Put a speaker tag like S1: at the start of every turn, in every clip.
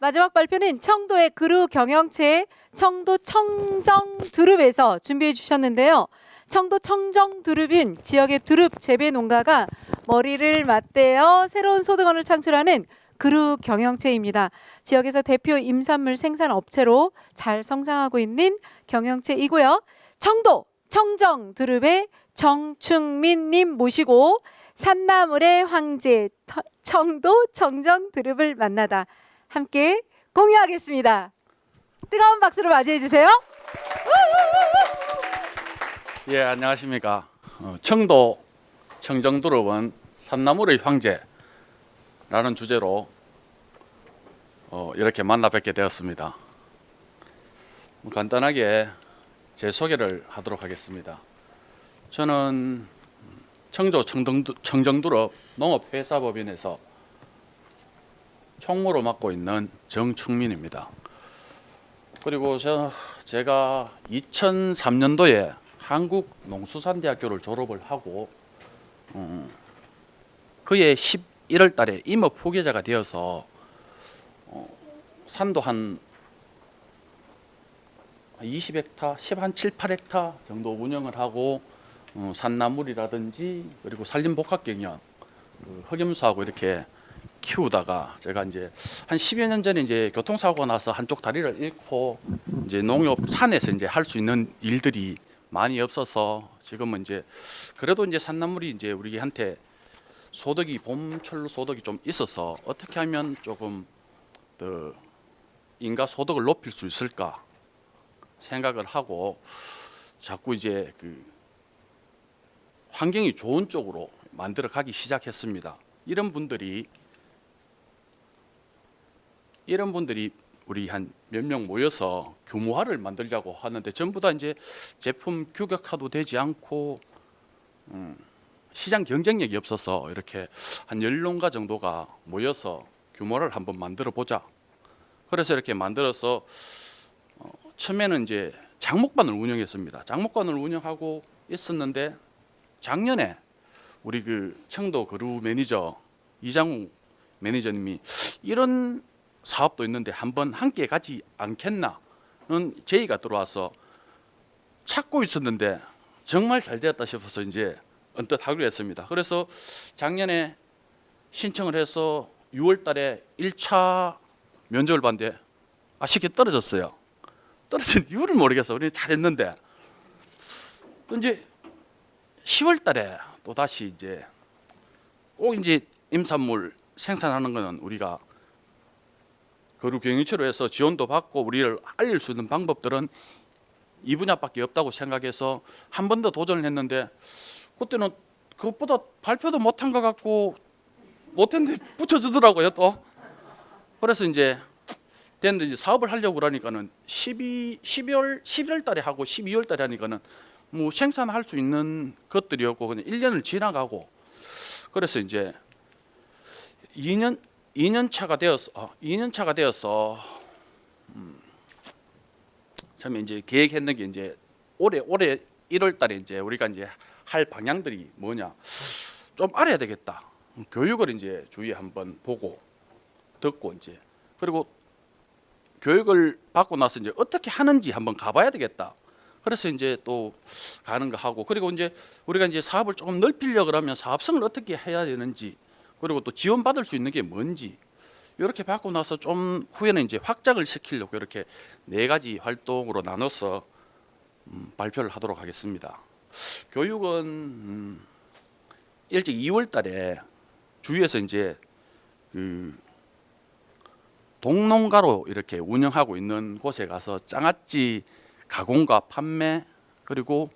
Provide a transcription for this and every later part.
S1: 마지막 발표는 청도의 그루 경영체 청도 청정 두릅에서 준비해 주셨는데요. 청도 청정 두릅인 지역의 두릅 재배 농가가 머리를 맞대어 새로운 소득원을 창출하는 그루 경영체입니다. 지역에서 대표 임산물 생산 업체로 잘 성장하고 있는 경영체이고요. 청도 청정 두릅의 정충민님 모시고 산나물의 황제 터- 청도 청정 두릅을 만나다 함께 공유하겠습니다. 뜨거운 박수로 맞이해 주세요.
S2: 예, 안녕하십니까. 어, 청도 청정두릅은 산나물의 황제라는 주제로 어, 이렇게 만나 뵙게 되었습니다. 뭐 간단하게 제 소개를 하도록 하겠습니다. 저는 청조 청정두, 청정두릅 농업회사법인에서 총무로 맡고 있는 정충민입니다. 그리고 저 제가 2003년도에 한국농수산대학교를 졸업을 하고 음, 그해 11월 달에 임업 후계자가 되어서 어, 산도 한 20헥타, 10한 7, 8헥타 정도 운영을 하고 어, 산나물이라든지 그리고 산림복합 경영 그 흑염소하고 이렇게 키우다가 제가 이제 한 10여 년 전에 이제 교통사고가 나서 한쪽 다리를 잃고 이제 농업 산에서 이제 할 수 있는 일들이 많이 없어서 지금은 이제 그래도 이제 산나물이 이제 우리한테 소득이 봄철 소득이 좀 있어서 어떻게 하면 조금 더 인가 소득을 높일 수 있을까 생각을 하고 자꾸 이제 그 환경이 좋은 쪽으로 만들어 가기 시작했습니다. 이런 분들이 이런 분들이 우리 한 몇 명 모여서 규모화를 만들자고 하는데 전부 다 이제 제품 규격화도 되지 않고 음, 시장 경쟁력이 없어서 이렇게 한 열농가 정도가 모여서 규모를 한번 만들어 보자. 그래서 이렇게 만들어서 어, 처음에는 이제 장목반을 운영했습니다. 장목반을 운영하고 있었는데 작년에 우리 그 청도 그루 매니저 이장우 매니저님이 이런 사업도 있는데 한번 함께 가지 않겠나는 제의가 들어와서 찾고 있었는데 정말 잘 되었다 싶어서 이제 언뜻 하기로 했습니다. 그래서 작년에 신청을 해서 6월 달에 1차 면접을 봤는데 아쉽게 떨어졌어요. 떨어진 이유를 모르겠어. 우리 잘했는데 또 이제 10월 달에 또 다시 이제 꼭 이제 임산물 생산하는 거는 우리가 거루 경영처로 해서 지원도 받고 우리를 알릴 수 있는 방법들은 이 분야밖에 없다고 생각해서 한 번 더 도전을 했는데 그때는 그것보다 발표도 못한 것 같고 못했는데 붙여주더라고요 또. 그래서 이제 됐는데 이제 사업을 하려고 그러니까는 12 12월 11월 달에 하고 12월 달에 하니까는 뭐 생산할 수 있는 것들이었고 그냥 1년을 지나가고 그래서 이제 2년 2년 차가 되었어. 어, 2년 차가 되어서 음, 처음에 이제 계획했는 게 이제 올해 올해 1월 달에 이제 우리가 이제 할 방향들이 뭐냐 좀 알아야 되겠다. 교육을 이제 주위에 한번 보고 듣고 이제 그리고 교육을 받고 나서 이제 어떻게 하는지 한번 가봐야 되겠다. 그래서 이제 또 가는 거 하고 그리고 이제 우리가 이제 사업을 조금 넓히려 그러면 사업성을 어떻게 해야 되는지 그리고 또 지원받을 수 있는 게 뭔지 이렇게 받고 나서 좀 후에는 이제 확장을 시키려고 이렇게 네 가지 활동으로 나눠서 음, 발표를 하도록 하겠습니다. 교육은 음, 일찍 2월달에 주위에서 이제 그 동농가로 이렇게 운영하고 있는 곳에 가서 장아찌 가공과 판매 그리고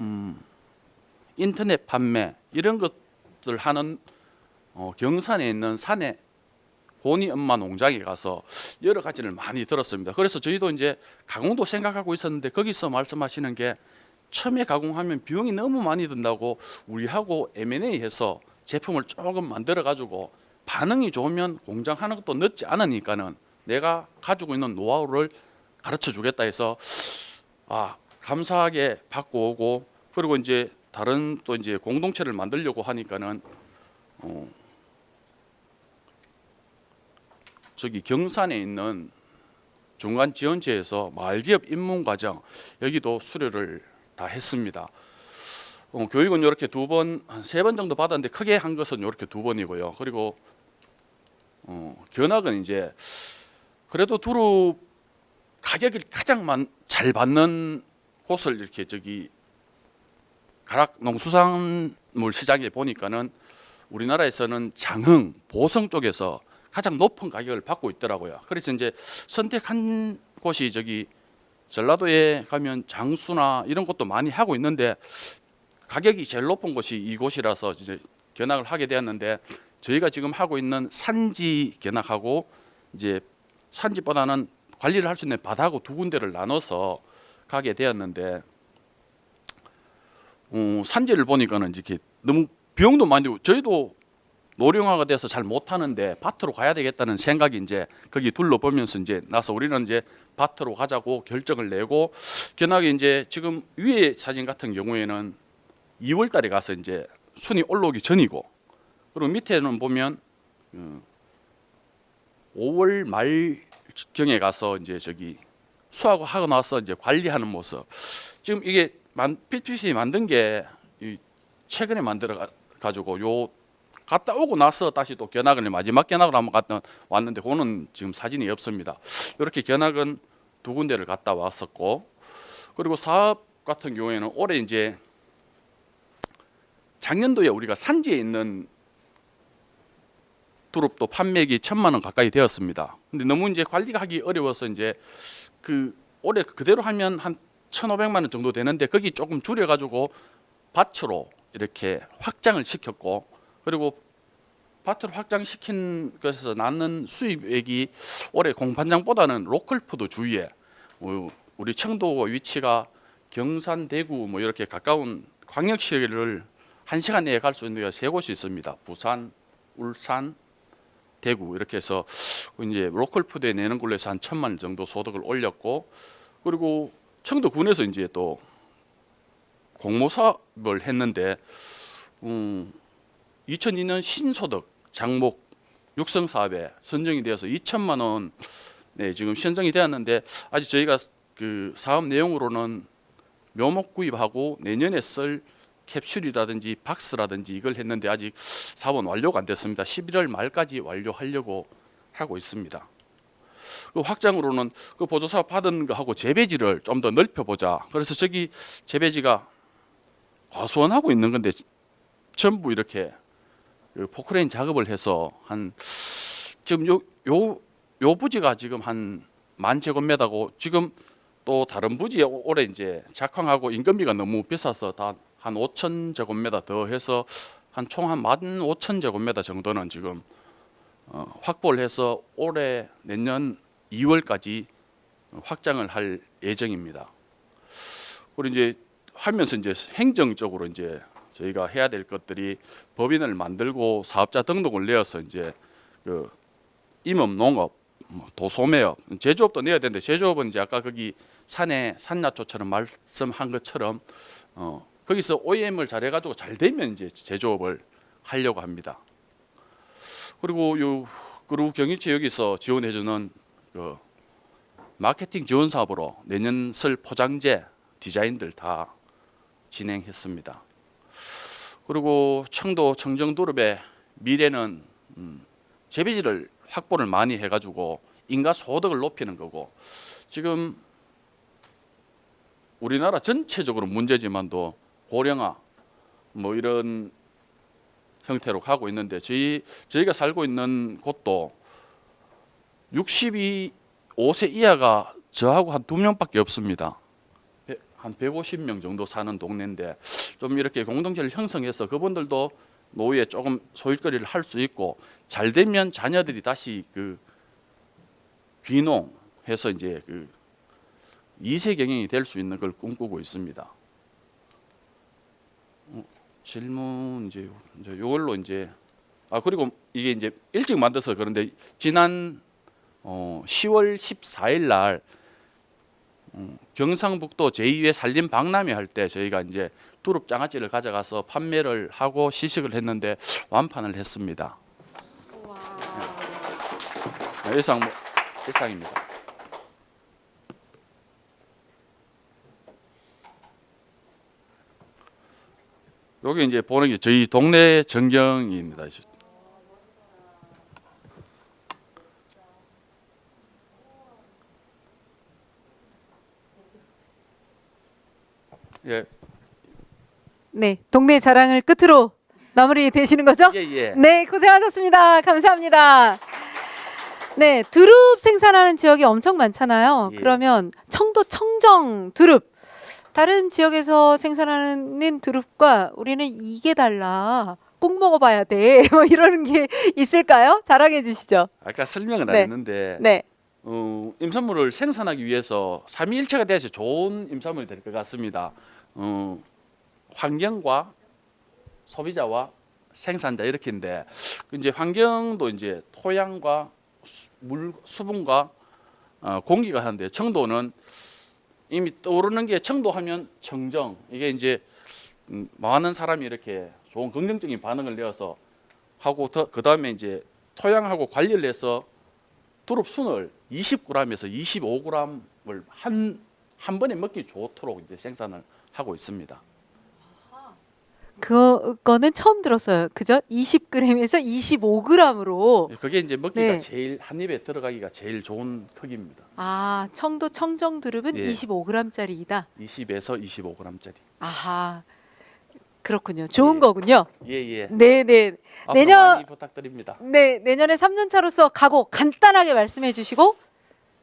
S2: 음, 인터넷 판매 이런 것들 하는 어, 경산에 있는 산에 고니 엄마 농장에 가서 여러 가지를 많이 들었습니다. 그래서 저희도 이제 가공도 생각하고 있었는데 거기서 말씀하시는 게 처음에 가공하면 비용이 너무 많이 든다고 우리하고 M&A 해서 제품을 조금 만들어 가지고 반응이 좋으면 공장 하는 것도 늦지 않으니까는 내가 가지고 있는 노하우를 가르쳐 주겠다 해서 아 감사하게 받고 오고 그리고 이제 다른 또 이제 공동체를 만들려고 하니까는 어, 저기 경산에 있는 중간 지원체에서 마을기업 입문 과정 여기도 수료를 다 했습니다. 어, 교육은 이렇게 두 번, 한 세 번 정도 받았는데 크게 한 것은 이렇게 두 번이고요. 그리고 어, 견학은 이제 그래도 두루 가격을 가장 많, 잘 받는 곳을 이렇게 저기 가락 농수산물 시장에 보니까는 우리나라에서는 장흥, 보성 쪽에서 가장 높은 가격을 받고 있더라고요. 그래서 이제 선택한 곳이 저기 전라도에 가면 장수나 이런 것도 많이 하고 있는데 가격이 제일 높은 곳이 이곳이라서 이제 견학을 하게 되었는데 저희가 지금 하고 있는 산지 견학하고 이제 산지보다는 관리를 할 수 있는 바다하고 두 군데를 나눠서 가게 되었는데 어, 산지를 보니까는 이렇게 너무 비용도 많이 들고 저희도 노령화가 돼서 잘 못하는데 밭으로 가야 되겠다는 생각이 이제 거기 둘러보면서 이제 나서 우리는 이제 밭으로 가자고 결정을 내고 견학이 이제 지금 위에 사진 같은 경우에는 2월 달에 가서 이제 순이 올라오기 전이고 그리고 밑에는 보면 어, 5월 말 경에 가서 이제 저기 수하고 하고 나서 이제 관리하는 모습. 지금 이게 만 PPT 만든 게이 최근에 만들어 가- 가지고 요 갔다 오고 나서 다시 또 견학을 마지막 견학을 한번 갔다 왔는데 그거는 지금 사진이 없습니다. 이렇게 견학은 두 군데를 갔다 왔었고 그리고 사업 같은 경우에는 올해 이제 작년도에 우리가 산지에 있는 두릅도 판매액이 천만 원 가까이 되었습니다. 근데 너무 이제 관리가 하기 어려워서 이제 그 올해 그대로 하면 한 천오백만 원 정도 되는데 거기 조금 줄여 가지고 밭으로 이렇게 확장을 시켰고 그리고 밭으로 확장시킨 것에서 낳는 수입액이 올해 공판장보다는 로컬푸드 주위에 어, 우리 청도 위치가 경산 대구 뭐 이렇게 가까운 광역시를 한 시간 내에 갈 수 있는 데가 세 곳이 있습니다. 부산, 울산, 대구 이렇게 해서 이제 로컬 푸드에 내는 걸로 해서 한 천만 원 정도 소득을 올렸고 그리고 청도군에서 이제 또 공모 사업을 했는데 음, 2002년 신소득 장목 육성 사업에 선정이 되어서 2천만 원 네, 지금 선정이 되었는데 아직 저희가 그 사업 내용으로는 묘목 구입하고 내년에 쓸 캡슐이라든지 박스라든지 이걸 했는데 아직 사업은 완료가 안 됐습니다. 11월 말까지 완료하려고 하고 있습니다. 그 확장으로는 그 보조 사업 받은 거하고 재배지를 좀 더 넓혀 보자. 그래서 저기 재배지가 과수원하고 있는 건데 전부 이렇게 그 포크레인 작업을 해서 한 지금 요 요 요 부지가 지금 한 만 제곱미터고 지금 또 다른 부지에 오- 올해 이제 작황하고 인건비가 너무 비싸서 다 한 5천 제곱미터 더 해서 한 총 한 15,000 제곱미터 정도는 지금 어, 확보를 해서 올해 내년 2월까지 확장을 할 예정입니다. 그리고 이제 하면서 이제 행정적으로 이제 저희가 해야 될 것들이 법인을 만들고 사업자 등록을 내어서 이제 그 임업 농업, 뭐 도소매업, 제조업도 내야 되는데 제조업은 이제 아까 거기 산에 산야초처럼 말씀한 것처럼 어 거기서 OEM을 잘 해가지고 잘 되면 이제 제조업을 하려고 합니다. 그리고 요 그리고 경희체 여기서 지원해주는 그 마케팅 지원 사업으로 내년 설 포장재 디자인들 다 진행했습니다. 그리고 청도 청정도릅의 미래는 음, 재배지를 확보를 많이 해가지고 인가 소득을 높이는 거고 지금 우리나라 전체적으로 문제지만도 고령화 뭐 이런 형태로 가고 있는데 저희 저희가 살고 있는 곳도 62 5세 이하가 저하고 한 두 명밖에 없습니다. 배- 한 150명 정도 사는 동네인데 좀 이렇게 공동체를 형성해서 그분들도 노후에 조금 소일거리를 할 수 있고 잘 되면 자녀들이 다시 그 귀농 해서 이제 그 2세 경영이 될 수 있는 걸 꿈꾸고 있습니다. 어, 질문 이제 이제 요걸로 이제 아 그리고 이게 이제 일찍 만들어서 그런데 지난 어, 10월 14일 날 음, 경상북도 제2회 산림 박람회 할 때 저희가 이제 두릅 장아찌를 가져가서 판매를 하고 시식을 했는데 완판을 했습니다.
S1: 와.
S2: 아, 예상 뭐 예상입니다. 여기 이제 보는 게 저희 동네 전경입니다. 예,
S1: 네, 동네 자랑을 끝으로 마무리 되시는 거죠?
S2: 예, 예.
S1: 네, 고생하셨습니다. 감사합니다. 네, 두릅 생산하는 지역이 엄청 많잖아요.
S2: 예.
S1: 그러면 청도 청정 두릅 다른 지역에서 생산하는 두릅과 우리는 이게 달라. 꼭 먹어봐야 돼. 뭐 이러는 게 있을까요? 자랑해 주시죠.
S2: 아까 설명을 안
S1: 네.
S2: 했는데
S1: 네,
S2: 어, 임산물을 생산하기 위해서 삼위일체가 돼야지 좋은 임산물이 될 것 같습니다. 어, 환경과 소비자와 생산자 이렇게인데 그 이제 환경도 이제 토양과 수, 물 수분과 어, 공기가 하는데 청도는 이미 떠오르는 게 청도하면 청정 이게 이제 음, 많은 사람이 이렇게 좋은 긍정적인 반응을 내어서 하고 그 다음에 이제 토양하고 관리를 해서 두릅 순을 20g에서 25g을 한, 한 번에 먹기 좋도록 이제 생산을 하고 있습니다.
S1: 그거는 처음 들었어요. 그죠? 20g에서 25g으로.
S2: 그게 이제 먹기가
S1: 네.
S2: 제일 한 입에 들어가기가 제일 좋은 크기입니다.
S1: 아, 청도 청정 두릅은
S2: 예.
S1: 25g짜리이다.
S2: 20에서 25g짜리.
S1: 아하. 그렇군요. 좋은
S2: 예.
S1: 거군요.
S2: 예, 예.
S1: 네, 네.
S2: 앞으로
S1: 내년-
S2: 많이 부탁드립니다.
S1: 네, 내년에 3년 차로서 각오 간단하게 말씀해 주시고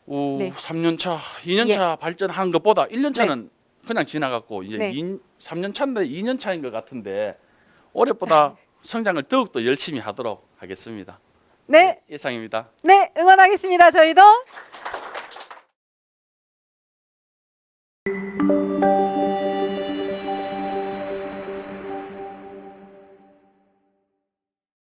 S2: 오,
S1: 네.
S2: 3년 차, 2년 차 발전한 것보다 1년 차는 그냥 지나갔고 이제
S1: 네.
S2: 이, 3년 차인데 2년 차인 것 같은데 올해보다 성장을 더욱 더 열심히 하도록 하겠습니다.
S1: 네,
S2: 예상입니다.
S1: 네, 응원하겠습니다. 저희도